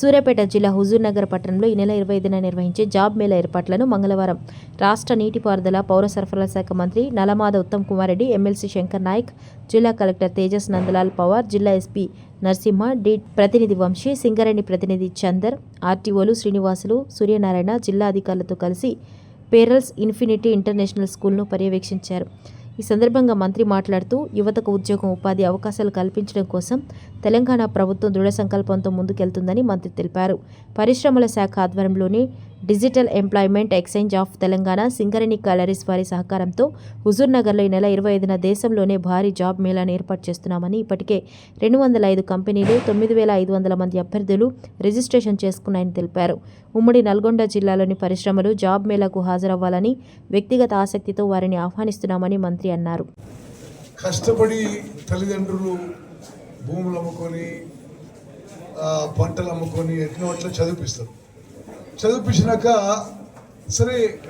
సూర్యాపేట జిల్లా హుజూర్నగర్ పట్టణంలో ఈ నెల ఇరవై ఐదున నిర్వహించే జాబ్ మేళ ఏర్పాట్లను మంగళవారం రాష్ట్ర నీటిపారుదల పౌర సరఫరాల శాఖ మంత్రి నలమాద ఉత్తమ్ కుమార్ రెడ్డి ఎమ్మెల్సీ శంకర్ నాయక్ జిల్లా కలెక్టర్ తేజస్ నందలాల్ పవార్ జిల్లా ఎస్పీ నరసింహ డి ప్రతినిధి వంశీ సింగరేణి ప్రతినిధి చందర్ ఆర్టీఓలు శ్రీనివాసులు సూర్యనారాయణ జిల్లా అధికారులతో కలిసి పేరల్స్ ఇన్ఫినిటీ ఇంటర్నేషనల్ స్కూల్ను పర్యవేక్షించారు. ఈ సందర్భంగా మంత్రి మాట్లాడుతూ యువతకు ఉద్యోగం ఉపాధి అవకాశాలు కల్పించడం కోసం తెలంగాణ ప్రభుత్వం దృఢ సంకల్పంతో ముందుకెళ్తుందని మంత్రి తెలిపారు. పరిశ్రమల శాఖ ఆధ్వర్యంలోని digital employment exchange of Telangana Singareni collieries వారి సహకారంతో హుజూర్నగర్లో ఈ నెల ఇరవై ఐదున దేశంలోనే భారీ జాబ్ మేళాను ఏర్పాటు చేస్తున్నామని ఇప్పటికే రెండు వందల ఐదు కంపెనీలు తొమ్మిది వేల ఐదు వందల మంది అభ్యర్థులు రిజిస్ట్రేషన్ చేసుకున్నాయని తెలిపారు. ఉమ్మడి నల్గొండ జిల్లాలోని పరిశ్రమలు జాబ్ మేళాకు హాజరవ్వాలని వ్యక్తిగత ఆసక్తితో వారిని ఆహ్వానిస్తున్నామని మంత్రి అన్నారు. కష్టపడి తల్లిదండ్రులు భూములు అమ్ముకొని పంటలు అమ్ముకొని ఎట్లా చదివిపిస్తారు. చదివిపించినాక సరే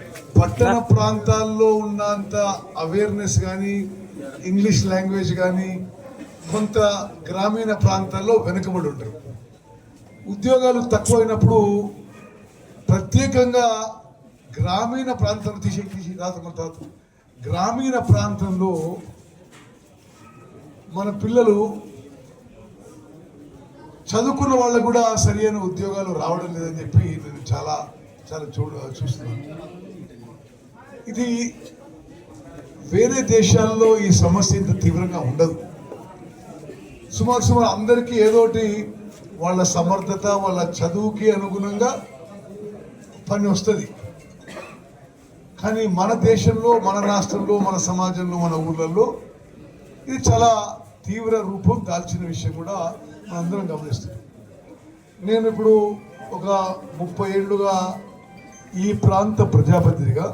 పట్టణ ప్రాంతాల్లో ఉన్నంత అవేర్నెస్ కానీ ఇంగ్లీష్ లాంగ్వేజ్ కానీ కొంత గ్రామీణ ప్రాంతాల్లో వెనుకబడి ఉంటారు. ఉద్యోగాలు తక్కువైనప్పుడు ప్రత్యేకంగా గ్రామీణ ప్రాంతం తీసి తీసి రాత గ్రామీణ ప్రాంతంలో మన పిల్లలు చదువుకున్న వాళ్ళకు కూడా సరైన ఉద్యోగాలు రావడం లేదని చెప్పి నేను చాలా చాలా చూడ చూస్తున్నాను ఇది వేరే దేశాల్లో ఈ సమస్య ఇంత తీవ్రంగా ఉండదు. సుమారు సుమారు అందరికీ ఏదోటి వాళ్ళ సమర్థత వాళ్ళ చదువుకి అనుగుణంగా పని వస్తుంది. కానీ మన దేశంలో మన రాష్ట్రంలో మన సమాజంలో మన ఊళ్ళల్లో ఇది చాలా తీవ్ర రూపం దాల్చిన విషయం కూడా మనందరం గమనిస్తున్నాం. నేను ఇప్పుడు ఒక ముప్పై ఏళ్ళుగా ఈ ప్రాంత ప్రజాప్రతినిధిగా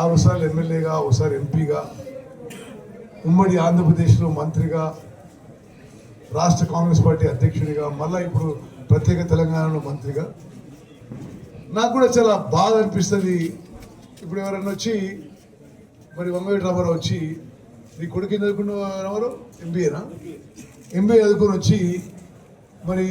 ఆరుసార్లు ఎమ్మెల్యేగా ఒకసారి ఎంపీగా ఉమ్మడి ఆంధ్రప్రదేశ్లో మంత్రిగా రాష్ట్ర కాంగ్రెస్ పార్టీ అధ్యక్షుడిగా మళ్ళీ ఇప్పుడు ప్రత్యేక తెలంగాణలో మంత్రిగా నాకు కూడా చాలా బాధ అనిపిస్తుంది. ఇప్పుడు ఎవరైనా వచ్చి మరి వంగవీటి రామారావు వచ్చి నీ కొడుకు చదువుకున్న ఎవరు ఎంబీఏనా ఎంబీఏ చదువుకొని వచ్చి మరి